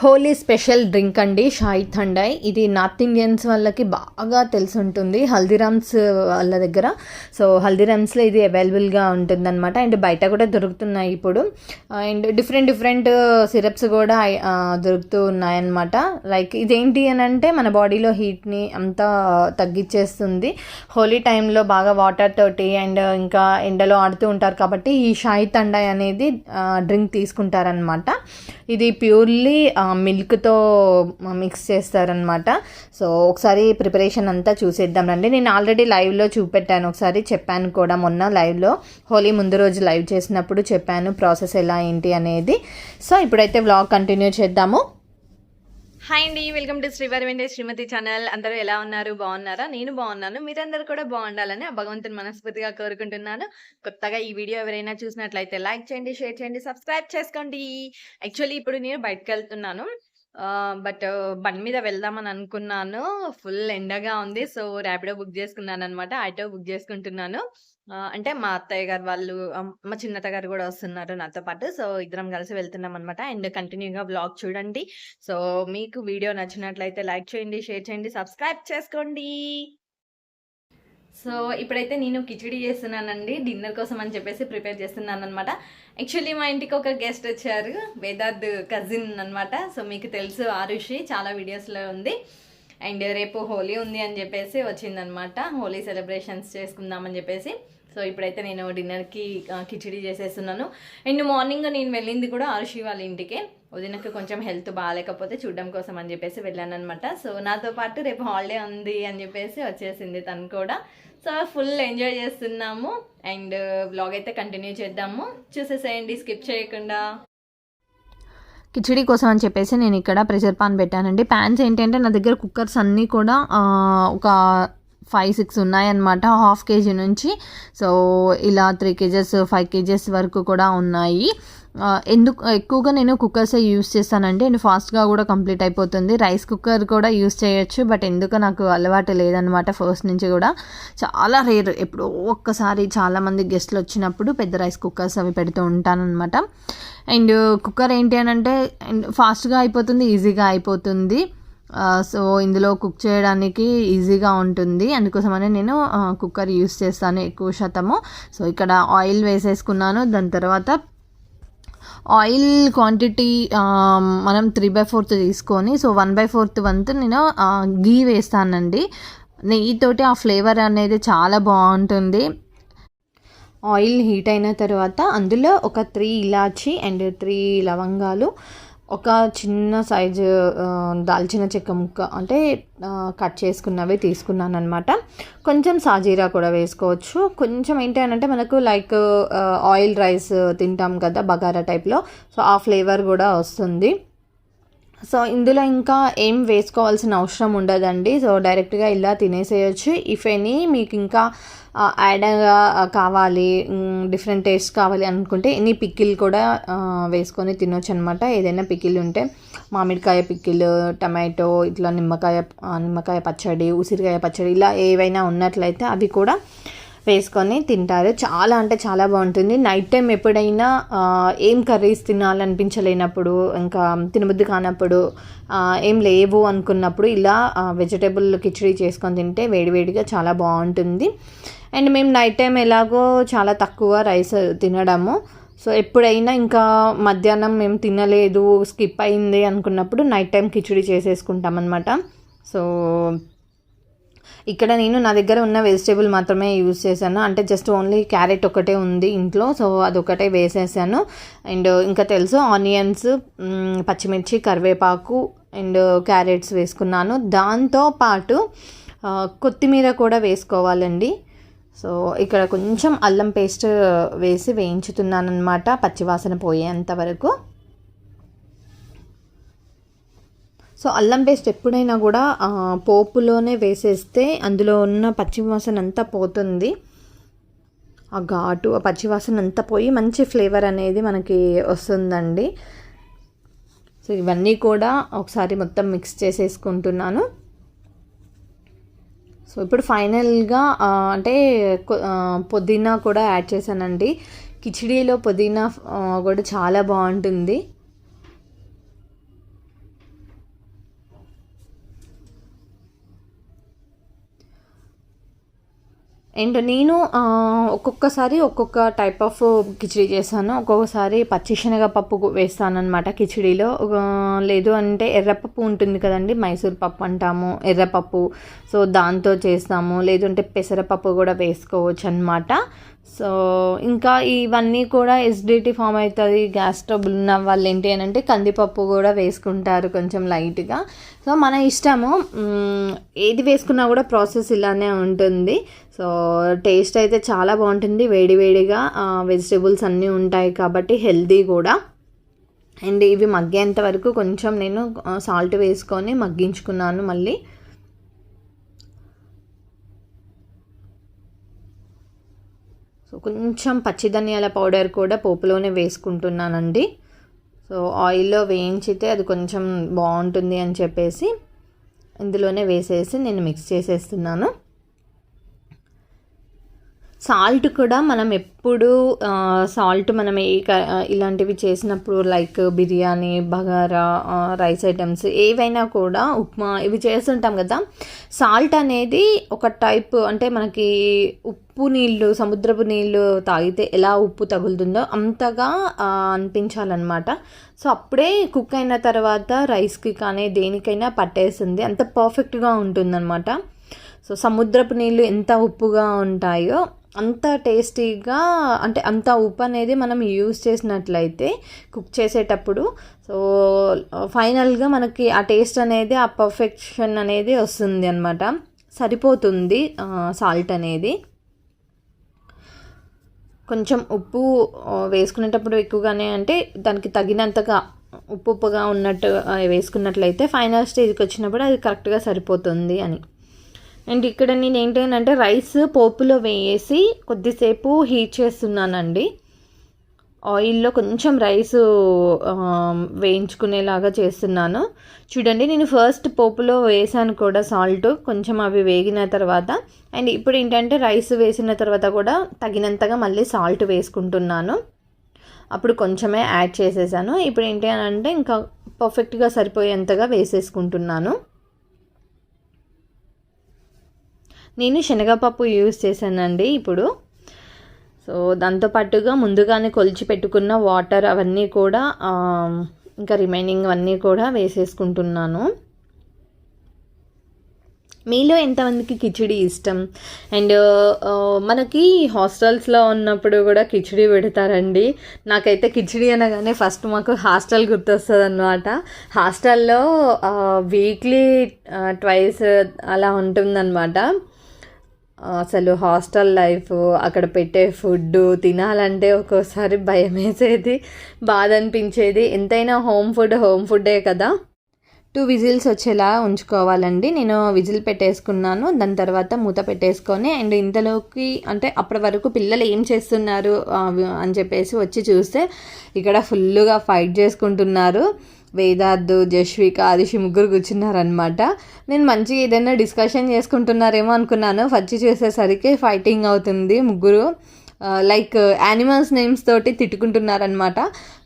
Holi special drink అండి షాయి థండాయ్ ఇది north Indians వాళ్ళకి బాగా తెలిసి ఉంటుంది హల్దీరామ్స్ వాళ్ళ దగ్గర. సో హల్దీరామ్స్లో ఇది అవైలబుల్గా ఉంటుందన్నమాట. అండ్ బయట కూడా దొరుకుతున్నాయి ఇప్పుడు. అండ్ డిఫరెంట్ డిఫరెంట్ సిరప్స్ కూడా దొరుకుతూ ఉన్నాయన్నమాట. లైక్ ఇదేంటి అని అంటే మన బాడీలో హీట్ని అంతా తగ్గించేస్తుంది హోలీ టైంలో బాగా వాటర్ తోటి అండ్ ఇంకా ఎండలో ఆడుతూ ఉంటారు కాబట్టి ఈ షాయి థండాయ్ అనేది డ్రింక్ తీసుకుంటారనమాట ఇది ప్యూర్లీ మిల్క్తో మిక్స్ చేస్తారనమాట సో ఒకసారి ప్రిపరేషన్ అంతా చూసేద్దాం రండి. నేను ఆల్రెడీ లైవ్లో చూపెట్టాను. ఒకసారి చెప్పాను కూడా మొన్న లైవ్లో. హోలీ ముందు రోజు లైవ్ చేసినప్పుడు చెప్పాను ప్రాసెస్ ఎలా ఏంటి అనేది. సో ఇప్పుడైతే వ్లాగ్ కంటిన్యూ చేద్దాము. హాయ్ అండి వెల్కమ్ టు శ్రీవారి వెంటే శ్రీమతి ఛానల్ అందరూ ఎలా ఉన్నారు? బాగున్నారా? నేను బాగున్నాను. మీరందరూ కూడా బాగుండాలని ఆ భగవంతుని మనస్ఫూర్తిగా కోరుకుంటున్నాను. కొత్తగా ఈ వీడియో ఎవరైనా చూసినట్లయితే లైక్ చేయండి షేర్ చేయండి సబ్స్క్రైబ్ చేసుకోండి. యాక్చువల్లీ ఇప్పుడు నేను బయటకు వెళ్తున్నాను. బట్ బండి మీద వెళ్దామని అనుకున్నాను. ఫుల్ ఎండగా ఉంది సో ర్యాపిడో బుక్ చేసుకున్నాను అనమాట ఆటో బుక్ చేసుకుంటున్నాను. ఆ, అంటే మా అత్తయ్య గారు వాళ్ళు అమ్- మా చిన్నత్త గారు కూడా వస్తున్నారు నాతో పాటు. సో ఇద్దరం కలిసి వెళ్తున్నాం అనమాట అండ్ కంటిన్యూగా బ్లాగ్ చూడండి. సో మీకు వీడియో నచ్చినట్లయితే లైక్ చేయండి షేర్ చేయండి సబ్స్క్రైబ్ చేసుకోండి. సో ఇప్పుడైతే నేను కిచిడి చేస్తున్నానండి. డిన్నర్ కోసం అని చెప్పేసి ప్రిపేర్ చేస్తున్నాను అనమాట యాక్చువల్లీ మా ఇంటికి ఒక గెస్ట్ వచ్చారు వేదాద్ కజిన్ అన్నమాట. సో మీకు తెలుసు ఆరుషి చాలా వీడియోస్లో ఉంది. అండ్ రేపు హోలీ ఉంది అని చెప్పేసి వచ్చిందనమాట హోలీ సెలబ్రేషన్స్ చేసుకుందామని చెప్పేసి. సో ఇప్పుడైతే నేను డిన్నర్కి కిచిడి చేసేస్తున్నాను. అండ్ మార్నింగ్ నేను వెళ్ళింది కూడా ఆరుషి వాళ్ళ ఇంటికే. వదినకు కొంచెం హెల్త్ బాగాలేకపోతే చూడడం కోసం అని చెప్పేసి వెళ్ళాను అనమాట సో నాతో పాటు రేపు హాలిడే ఉంది అని చెప్పేసి వచ్చేసింది తను కూడా. సో ఫుల్ ఎంజాయ్ చేస్తున్నాము. అండ్ వ్లాగ్ అయితే కంటిన్యూ చేద్దాము. చూసేసేయండి స్కిప్ చేయకుండా. కిచిడి కోసం అని చెప్పేసి నేను ఇక్కడ ప్రెషర్ పాన్ పెట్టానండి. ప్యాన్స్ ఏంటంటే నా దగ్గర కుక్కర్స్ అన్నీ కూడా ఒక ఫైవ్ సిక్స్ ఉన్నాయన్నమాట హాఫ్ కేజీ నుంచి. సో ఇలా త్రీ కేజెస్ ఫైవ్ కేజెస్ వరకు కూడా ఉన్నాయి. ఎందుకు ఎక్కువగా నేను కుక్కర్సే యూస్ చేస్తానంటే అండ్ ఫాస్ట్గా కూడా కంప్లీట్ అయిపోతుంది. రైస్ కుక్కర్ కూడా యూస్ చేయొచ్చు బట్ ఎందుకు నాకు అలవాటు లేదనమాట ఫస్ట్ నుంచి కూడా. చాలా రేర్ ఎప్పుడో ఒక్కసారి చాలామంది గెస్ట్లు వచ్చినప్పుడు పెద్ద రైస్ కుక్కర్స్ అవి పెడుతూ ఉంటానన్నమాట. అండ్ కుక్కర్ ఏంటి అని అంటే ఫాస్ట్గా అయిపోతుంది ఈజీగా అయిపోతుంది. సో ఇందులో కుక్ చేయడానికి ఈజీగా ఉంటుంది. అందుకోసమనే నేను కుక్కర్ యూస్ చేస్తాను ఎక్కువ శాతము. సో ఇక్కడ ఆయిల్ వేసేసుకున్నాను. దాని తర్వాత ఆయిల్ క్వాంటిటీ మనం త్రీ బై ఫోర్త్ తీసుకొని సో వన్ బై ఫోర్త్ వంతు నేను గీ వేస్తానండి. నెయ్యితోటి ఆ ఫ్లేవర్ అనేది చాలా బాగుంటుంది. ఆయిల్ హీట్ అయిన తర్వాత అందులో ఒక త్రీ ఇలాచి అండ్ త్రీ లవంగాలు ఒక చిన్న సైజు దాల్చిన చెక్క ముక్క అంటే కట్ చేసుకున్నవి తీసుకున్నాను అనమాట కొంచెం సాజీరా కూడా వేసుకోవచ్చు. కొంచెం ఏంటి అని అంటే మనకు లైక్ ఆయిల్ రైస్ తింటాం కదా బగారా టైప్లో. సో ఆ ఫ్లేవర్ కూడా వస్తుంది. సో ఇందులో ఇంకా ఏం వేసుకోవాల్సిన అవసరం ఉండదండి. సో డైరెక్ట్గా ఇలా తినేసేయచ్చు. ఇఫ్ ఎనీ మీకు ఇంకా యాడ్గా కావాలి డిఫరెంట్ టేస్ట్ కావాలి అనుకుంటే ఎనీ పిక్కిల్ కూడా వేసుకొని తినొచ్చు అనమాట ఏదైనా పిక్కిల్ ఉంటే మామిడికాయ పిక్కిల్ టమాటో ఇట్లా నిమ్మకాయ నిమ్మకాయ పచ్చడి ఉసిరికాయ పచ్చడి ఇలా ఏవైనా ఉన్నట్లయితే అవి కూడా వేసుకొని తింటారు. చాలా అంటే చాలా బాగుంటుంది. నైట్ టైం ఎప్పుడైనా ఏం కర్రీస్ తినాలనిపించలేనప్పుడు ఇంకా తినబుద్ధి కానప్పుడు ఏం లేవు అనుకున్నప్పుడు ఇలా వెజిటేబుల్ కిచడీ చేసుకొని తింటే వేడివేడిగా చాలా బాగుంటుంది. అండ్ మేము నైట్ టైం ఎలాగో చాలా తక్కువ రైస్ తినడము. సో ఎప్పుడైనా ఇంకా మధ్యాహ్నం మేము తినలేదు స్కిప్ అయింది అనుకున్నప్పుడు నైట్ టైం కిచడీ చేసేసుకుంటాం అనమాట సో ఇక్కడ నేను నా దగ్గర ఉన్న వెజిటేబుల్ మాత్రమే యూజ్ చేశాను. అంటే జస్ట్ ఓన్లీ క్యారెట్ ఒకటే ఉంది ఇంట్లో సో అదొకటే వేసేసాను. అండ్ ఇంకా తెలుసు ఆనియన్స్ పచ్చిమిర్చి కరివేపాకు అండ్ క్యారెట్స్ వేసుకున్నాను. దాంతో పాటు కొత్తిమీర కూడా వేసుకోవాలండి. సో ఇక్కడ కొంచెం అల్లం పేస్ట్ వేసి వేయించుతున్నాను అనమాట పచ్చివాసన పోయేంత వరకు. సో అల్లం పేస్ట్ ఎప్పుడైనా కూడా పోపులోనే వేసేస్తే అందులో ఉన్న పచ్చివాసన అంతా పోతుంది. ఆ ఘాటు ఆ పచ్చివాసన అంతా పోయి మంచి ఫ్లేవర్ అనేది మనకి వస్తుందండి. సో ఇవన్నీ కూడా ఒకసారి మొత్తం మిక్స్ చేసేసుకుంటున్నాను. సో ఇప్పుడు ఫైనల్గా అంటే పుదీనా కూడా యాడ్ చేశానండి. కిచిడీలో పుదీనా కూడా చాలా బాగుంటుంది. అండ్ నేను ఒక్కొక్కసారి ఒక్కొక్క టైప్ ఆఫ్ కిచిడి చేస్తాను. ఒక్కొక్కసారి పచ్చి శనగపప్పు వేస్తాను అనమాట కిచిడిలో లేదు అంటే ఎర్రపప్పు ఉంటుంది కదండి మైసూర్ పప్పు అంటాము ఎర్రపప్పు. సో దాంతో చేస్తాము. లేదంటే పెసరపప్పు కూడా వేసుకోవచ్చు అనమాట సో ఇంకా ఇవన్నీ కూడా ఎసిడిటీ ఫామ్ అవుతుంది గ్యాస్ ట్రబుల్ ఉన్న వాళ్ళు ఏంటి అని అంటే కందిపప్పు కూడా వేసుకుంటారు కొంచెం లైట్గా. సో మన ఇష్టము ఏది వేసుకున్నా కూడా ప్రాసెస్ ఇలానే ఉంటుంది. సో టేస్ట్ అయితే చాలా బాగుంటుంది వేడివేడిగా వెజిటేబుల్స్ అన్నీ ఉంటాయి కాబట్టి హెల్తీ కూడా. అండ్ ఇవి మగ్గేంత వరకు కొంచెం నేను సాల్ట్ వేసుకొని మగ్గించుకున్నాను మళ్ళీ. సో కొంచెం పచ్చి ధనియాల పౌడర్ కూడా పోపులోనే వేసుకుంటున్నానండి. సో ఆయిల్లో వేయించితే అది కొంచెం బాగుంటుంది అని చెప్పేసి ఇందులోనే వేసేసి నేను మిక్స్ చేసేస్తున్నాను. సాల్ట్ కూడా మనం ఎప్పుడు సాల్ట్ మనం ఏ ఇలాంటివి చేసినప్పుడు like biryani bagara rice items ఏవైనా కూడా ఉప్మా ఇవి చేస్తుంటాం కదా. సాల్ట్ అనేది ఒక టైప్ అంటే మనకి ఉప్పు నీళ్ళు సముద్రపు నీళ్ళు తాగితే ఎలా ఉప్పు తగులుతుందో అంతగా అనిపించాలన్నమాట. సో అప్పుడే కుక్ అయిన తర్వాత రైస్కి కానీ దేనికైనా పట్టేస్తుంది అంత పర్ఫెక్ట్గా ఉంటుందన్నమాట. సో సముద్రపు నీళ్ళు ఎంత ఉప్పుగా ఉంటాయో అంత టేస్టీగా అంటే అంత ఉప్పు అనేది మనం యూస్ చేసినట్లయితే కుక్ చేసేటప్పుడు. సో ఫైనల్గా మనకి ఆ టేస్ట్ అనేది ఆ పర్ఫెక్షన్ అనేది వస్తుంది అనమాట సరిపోతుంది సాల్ట్ అనేది. కొంచెం ఉప్పు వేసుకునేటప్పుడు ఎక్కువగానే అంటే దానికి తగినంతగా ఉప్పు ఉప్పుగా ఉన్నట్టు వేసుకున్నట్లయితే ఫైనల్ స్టేజ్కి వచ్చినప్పుడు అది కరెక్ట్గా సరిపోతుంది అని. అండ్ ఇక్కడ నేను ఏంటంటే రైస్ పోపులో వేసి కొద్దిసేపు హీట్ చేస్తున్నానండి. ఆయిల్లో కొంచెం రైస్ వేయించుకునేలాగా చేస్తున్నాను. చూడండి నేను ఫస్ట్ పోపులో వేసాను కూడా సాల్ట్. కొంచెం అవి వేగిన తర్వాత అండ్ ఇప్పుడు ఏంటంటే రైస్ వేసిన తర్వాత కూడా తగినంతగా మళ్ళీ సాల్ట్ వేసుకుంటున్నాను. అప్పుడు కొంచెమే యాడ్ చేసేసాను. ఇప్పుడు ఏంటి అని అంటే ఇంకా పర్ఫెక్ట్గా సరిపోయేంతగా వేసేసుకుంటున్నాను. నేను శనగపప్పు యూస్ చేశానండి ఇప్పుడు. సో దాంతో పాటుగా ముందుగానే కొలిచి పెట్టుకున్న వాటర్ అవన్నీ కూడా ఇంకా రిమైనింగ్ అన్నీ కూడా వేసేసుకుంటున్నాను. మీలో ఎంతమందికి కిచిడి ఇష్టం? అండ్ మనకి హాస్టల్స్లో ఉన్నప్పుడు కూడా కిచిడి పెడతారండి. నాకైతే కిచిడి అనగానే ఫస్ట్ మాకు హాస్టల్ గుర్తొస్తుంది అనమాట హాస్టల్లో వీక్లీ ట్వైస్ అలా ఉంటుందన్నమాట. అసలు హాస్టల్ లైఫ్ అక్కడ పెట్టే ఫుడ్ తినాలంటే ఒక్కోసారి భయం వేసేది బాధ అనిపించేది ఎంతైనా హోమ్ ఫుడ్ హోమ్ ఫుడ్డే కదా. టూ విజిల్స్ వచ్చేలా ఉంచుకోవాలండి. నేను విజిల్ పెట్టేసుకున్నాను దాని తర్వాత మూత పెట్టేసుకొని అండ్ ఇంతలోకి అంటే అప్పటి వరకు పిల్లలు ఏం చేస్తున్నారు అని చెప్పేసి వచ్చి చూస్తే ఇక్కడ ఫుల్గా ఫైట్ చేసుకుంటున్నారు. వేదార్థ్ జశ్విక ఆదిషి ముగ్గురు కూర్చున్నారనమాట నేను మంచిగా ఏదైనా డిస్కషన్ చేసుకుంటున్నారేమో అనుకున్నాను. వచ్చి చేసేసరికి ఫైటింగ్ అవుతుంది ముగ్గురు. లైక్ యానిమల్స్ నేమ్స్ తోటి తిట్టుకుంటున్నారనమాట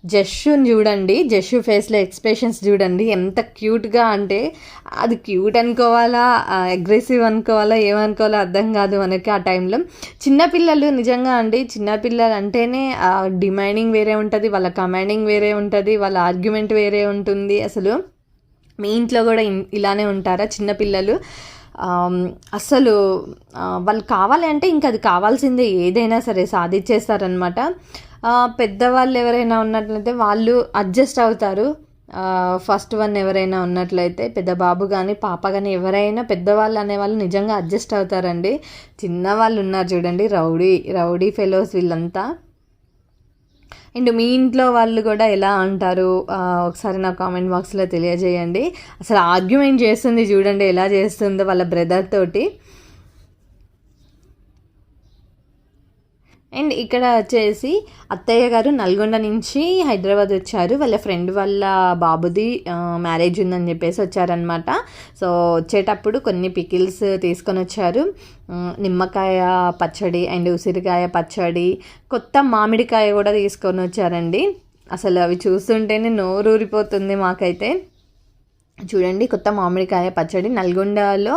జస్సుని చూడండి జస్సు ఫేస్లో ఎక్స్ప్రెషన్స్ చూడండి ఎంత క్యూట్గా అంటే అది క్యూట్ అనుకోవాలా అగ్రెసివ్ అనుకోవాలా ఏమనుకోవాలో అర్థం కాదు మనకి ఆ టైంలో చిన్నపిల్లలు నిజంగా అండి చిన్నపిల్లలు అంటేనే డిమాండింగ్ వేరే ఉంటుంది వాళ్ళ కమాండింగ్ వేరే ఉంటుంది వాళ్ళ ఆర్గ్యుమెంట్ వేరే ఉంటుంది. అసలు మీ ఇంట్లో కూడా ఇలానే ఉంటారా చిన్నపిల్లలు అస్సలు వాళ్ళు కావాలి అంటే ఇంకా అది కావాల్సిందే ఏదైనా సరే సాధించేస్తారనమాట పెద్దవాళ్ళు ఎవరైనా ఉన్నట్లయితే వాళ్ళు అడ్జస్ట్ అవుతారు. ఫస్ట్ వన్ ఎవరైనా ఉన్నట్లయితే పెద్ద బాబు కానీ పాప కానీ ఎవరైనా పెద్దవాళ్ళు అనేవాళ్ళు నిజంగా అడ్జస్ట్ అవుతారండి. చిన్నవాళ్ళు ఉన్నారు చూడండి రౌడీ రౌడీ ఫెలోస్ వీళ్ళంతా. అండ్ మీ ఇంట్లో వాళ్ళు కూడా ఎలా అంటారు? ఒకసారి నా కామెంట్ బాక్స్లో తెలియజేయండి. అసలు ఆర్గ్యుమెంట్ చేస్తుంది చూడండి ఎలా చేస్తుందో వాళ్ళ బ్రదర్ తోటి. అండ్ ఇక్కడ వచ్చేసి అత్తయ్య గారు నల్గొండ నుంచి హైదరాబాద్ వచ్చారు. వాళ్ళ ఫ్రెండ్ వాళ్ళ బాబుది మ్యారేజ్ ఉందని చెప్పేసి వచ్చారనమాట సో వచ్చేటప్పుడు కొన్ని పికిల్స్ తీసుకొని వచ్చారు. నిమ్మకాయ పచ్చడి అండ్ ఉసిరికాయ పచ్చడి కొత్త మామిడికాయ కూడా తీసుకొని వచ్చారండి. అసలు అవి చూస్తుంటేనే నోరూరిపోతుంది మాకైతే. చూడండి కొత్త మామిడికాయ పచ్చడి. నల్గొండలో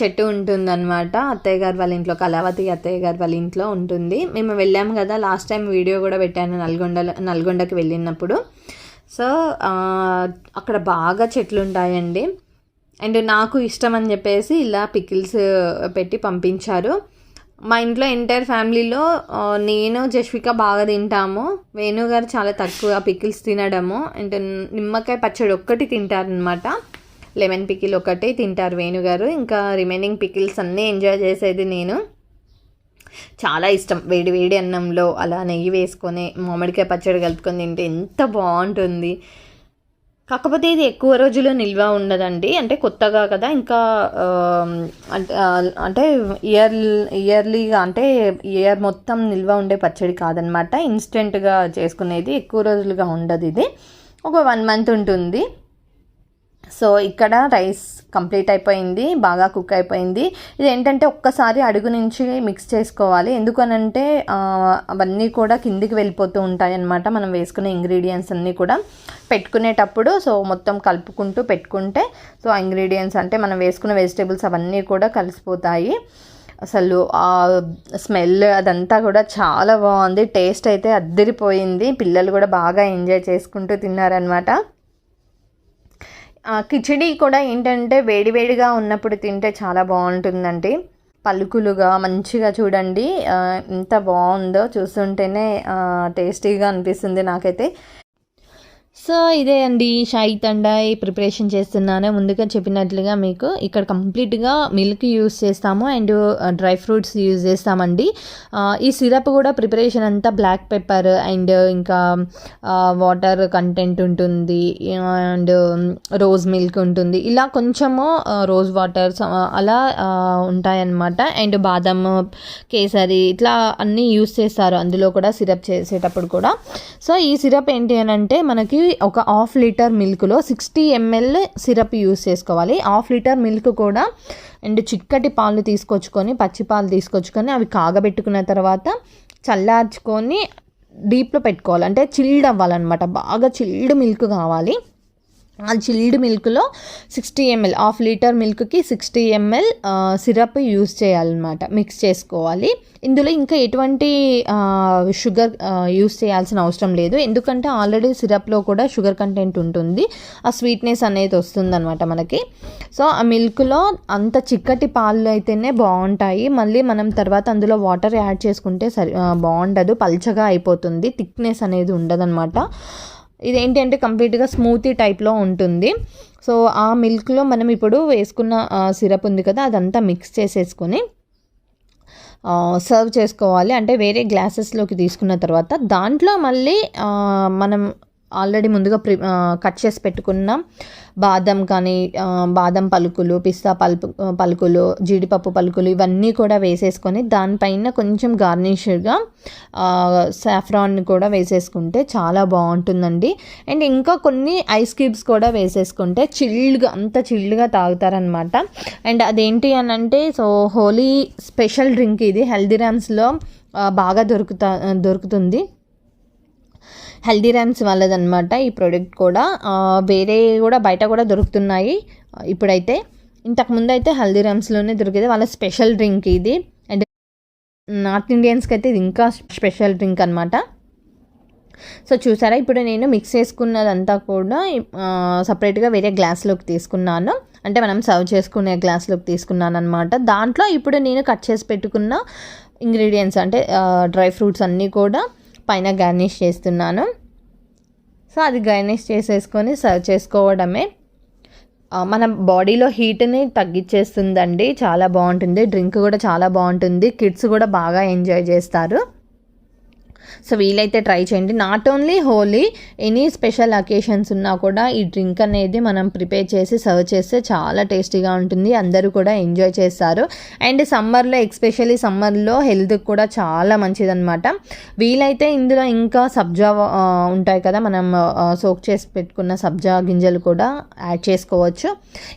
చెట్టు ఉంటుందన్నమాట. అత్తయ్య గారు వాళ్ళ ఇంట్లో కళావతి అత్తయ్య గారు వాళ్ళ ఇంట్లో ఉంటుంది. మేము వెళ్ళాము కదా లాస్ట్ టైం వీడియో కూడా పెట్టాను నల్గొండలో నల్గొండకి వెళ్ళినప్పుడు. సో అక్కడ బాగా చెట్లు ఉంటాయండి. అండ్ నాకు ఇష్టం అని చెప్పేసి ఇలా పికిల్స్ పెట్టి పంపించారు. మా ఇంట్లో ఎంటైర్ ఫ్యామిలీలో నేను జస్విక బాగా తింటాము. వేణు గారు చాలా తక్కువ పికిల్స్ తినడము. అండ్ నిమ్మకాయ పచ్చడి ఒక్కటి తింటారనమాట లెమన్ పికిల్ ఒకటి తింటారు వేణుగారు ఇంకా రిమైనింగ్ పికిల్స్ అన్నీ ఎంజాయ్ చేసేది నేను. చాలా ఇష్టం. వేడి వేడి అన్నంలో అలా నెయ్యి వేసుకొని మామిడికాయ పచ్చడి కలుపుకొని తింటే ఎంత బాగుంటుంది. కాకపోతే ఇది ఎక్కువ రోజులు నిల్వ ఉండదండి. అంటే కొత్తగా కదా ఇంకా అంటే అంటే ఇయర్ ఇయర్లీగా అంటే ఇయర్ మొత్తం నిల్వ ఉండే పచ్చడి కాదనమాట ఇన్స్టెంట్గా చేసుకునేది ఎక్కువ రోజులుగా ఉండదు ఇది. ఒక వన్ మంత్ ఉంటుంది. సో ఇక్కడ రైస్ కంప్లీట్ అయిపోయింది బాగా కుక్ అయిపోయింది. ఇది ఏంటంటే ఒక్కసారి అడుగు నుంచి మిక్స్ చేసుకోవాలి. ఎందుకనంటే అవన్నీ కూడా కిందికి వెళ్ళిపోతూ ఉంటాయి అన్నమాట మనం వేసుకునే ఇంగ్రీడియంట్స్ అన్నీ కూడా పెట్టుకునేటప్పుడు సో మొత్తం కలుపుకుంటూ పెట్టుకుంటే సో ఆ ఇంగ్రీడియంట్స్ అంటే మనం వేసుకున్న వెజిటేబుల్స్ అవన్నీ కూడా కలిసిపోతాయి. అసలు ఆ స్మెల్ అదంతా కూడా చాలా బాగుంది. టేస్ట్ అయితే అద్దరిపోయింది. పిల్లలు కూడా బాగా ఎంజాయ్ చేసుకుంటూ తిన్నారనమాట కిచిడి కూడా ఏంటంటే వేడివేడిగా ఉన్నప్పుడు తింటే చాలా బాగుంటుందండి. పలుకులుగా మంచిగా చూడండి. ఎంత బాగుందో చూస్తుంటేనే టేస్టీగా అనిపిస్తుంది నాకైతే. సో ఇదే అండి షాయి తండాయి ప్రిపరేషన్ చేస్తున్నాను. ముందుగా చెప్పినట్లుగా మీకు ఇక్కడ కంప్లీట్గా మిల్క్ యూస్ చేస్తాము అండ్ డ్రై ఫ్రూట్స్ యూజ్ చేస్తామండి. ఈ సిరప్ కూడా ప్రిపరేషన్ అంతా బ్లాక్ పెప్పర్ అండ్ ఇంకా వాటర్ కంటెంట్ ఉంటుంది. అండ్ రోజ్ మిల్క్ ఉంటుంది. ఇలా కొంచెము రోజ్ వాటర్ అలా ఉంటాయన్నమాట. అండ్ బాదం కేసరి ఇట్లా అన్నీ యూస్ చేస్తారు. అందులో కూడా సిరప్ చేసేటప్పుడు కూడా. సో ఈ సిరప్ ఏంటి అని అంటే మనకి ఒక హాఫ్ లీటర్ మిల్క్లో సిక్స్టీ ఎంఎల్ సిరప్ యూస్ చేసుకోవాలి. హాఫ్ లీటర్ మిల్క్ కూడా అండ్ చిక్కటి పాలు తీసుకొచ్చుకొని పచ్చి పాలు తీసుకొచ్చుకొని అవి కాగబెట్టుకున్న తర్వాత చల్లార్చుకొని డీప్లో పెట్టుకోవాలి. అంటే చిల్డ్ అవ్వాలన్నమాట. బాగా చిల్డ్ మిల్క్ కావాలి. చిల్డ్ మిల్క్లో సిక్స్టీ ఎంఎల్ హాఫ్ లీటర్ మిల్క్కి సిక్స్టీ ఎంఎల్ సిరప్ యూస్ చేయాలన్నమాట మిక్స్ చేసుకోవాలి. ఇందులో ఇంకా ఎటువంటి షుగర్ యూస్ చేయాల్సిన అవసరం లేదు. ఎందుకంటే ఆల్రెడీ సిరప్లో కూడా షుగర్ కంటెంట్ ఉంటుంది. ఆ స్వీట్నెస్ అనేది వస్తుందన్నమాట మనకి. సో ఆ మిల్క్లో అంత చిక్కటి పాలు అయితేనే బాగుంటాయి. మళ్ళీ మనం తర్వాత అందులో వాటర్ యాడ్ చేసుకుంటే సరి బాగుండదు. పల్చగా అయిపోతుంది. థిక్నెస్ అనేది ఉండదన్నమాట. ఇది ఏంటంటే కంప్లీట్గా స్మూతీ టైప్లో ఉంటుంది. సో ఆ మిల్క్లో మనం ఇప్పుడు వేసుకున్న సిరప్ ఉంది కదా అదంతా మిక్స్ చేసేసుకొని సర్వ్ చేసుకోవాలి. అంటే వేరే గ్లాసెస్లోకి తీసుకున్న తర్వాత దాంట్లో మళ్ళీ మనం ఆల్రెడీ ముందుగా ప్రి కట్ చేసి పెట్టుకున్న బాదం కానీ బాదం పలుకులు పిస్తా పలుపు పలుకులు జీడిపప్పు పలుకులు ఇవన్నీ కూడా వేసేసుకొని దానిపైన కొంచెం గార్నిష్గా సాఫ్రాన్ కూడా వేసేసుకుంటే చాలా బాగుంటుందండి. అండ్ ఇంకా కొన్ని ఐస్ క్యూబ్స్ కూడా వేసేసుకుంటే చిల్డ్గా అంత చిల్డ్గా తాగుతారనమాట. అండ్ అదేంటి అని అంటే సో హోలీ స్పెషల్ డ్రింక్ ఇది హెల్దీరామ్స్లో బాగా దొరుకుతా దొరుకుతుంది. హెల్దీరామ్స్ వాళ్ళదనమాట ఈ ప్రోడక్ట్ కూడా. వేరే కూడా బయట కూడా దొరుకుతున్నాయి. ఇప్పుడైతే ఇంతకుముందు అయితే హల్దీరామ్స్లోనే దొరికేది. వాళ్ళ స్పెషల్ డ్రింక్ ఇది. అండ్ నార్త్ ఇండియన్స్కి అయితే ఇది ఇంకా స్పెషల్ డ్రింక్ అనమాట సో చూసారా ఇప్పుడు నేను మిక్స్ చేసుకున్నదంతా కూడా సపరేట్గా వేరే గ్లాస్లోకి తీసుకున్నాను. అంటే మనం సర్వ్ చేసుకునే గ్లాస్లోకి తీసుకున్నాను అనమాట దాంట్లో ఇప్పుడు నేను కట్ చేసి పెట్టుకున్న ఇంగ్రీడియంట్స్ అంటే డ్రై ఫ్రూట్స్ అన్నీ కూడా పైన గార్నిష్ చేస్తున్నాను. సో అది గార్నిష్ చేసేసుకొని సర్వ్ చేసుకోవడమే. మన బాడీలో హీట్ని తగ్గించేస్తుందండి చాలా బాగుంటుంది. డ్రింక్ కూడా చాలా బాగుంటుంది. కిడ్స్ కూడా బాగా ఎంజాయ్ చేస్తారు. సో వీలైతే ట్రై చేయండి. Not only Holi any special occasions ఉన్నా కూడా ఈ డ్రింక్ అనేది మనం ప్రిపేర్ చేసి సర్వ్ చేస్తే చాలా టేస్టీగా ఉంటుంది. అందరూ కూడా ఎంజాయ్ చేస్తారు. అండ్ సమ్మర్లో ఎక్స్పెషల్లీ సమ్మర్లో హెల్త్కి కూడా చాలా మంచిదన్నమాట. వీలైతే ఇందులో ఇంకా సబ్జా ఉంటాయి కదా మనం సోక్ చేసి పెట్టుకున్న సబ్జా గింజలు కూడా యాడ్ చేసుకోవచ్చు.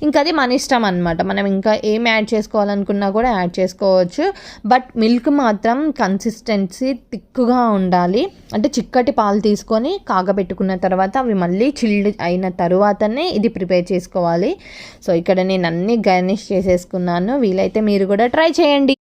ఇంకా అది మన ఇష్టం అనమాట మనం ఇంకా ఏం యాడ్ చేసుకోవాలనుకున్నా కూడా యాడ్ చేసుకోవచ్చు. బట్ మిల్క్ మాత్రం కన్సిస్టెన్సీ థిక్గా ఉండాలి. అంటే చిక్కటి పాలు తీసుకొని కాగబెట్టుకున్న తర్వాత అవి మళ్ళీ చిల్డ్ అయిన తర్వాతనే ఇది ప్రిపేర్ చేసుకోవాలి. సో ఇక్కడ నేను అన్ని గార్నిష్ చేసేసుకున్నాను. వీలైతే మీరు కూడా ట్రై చేయండి.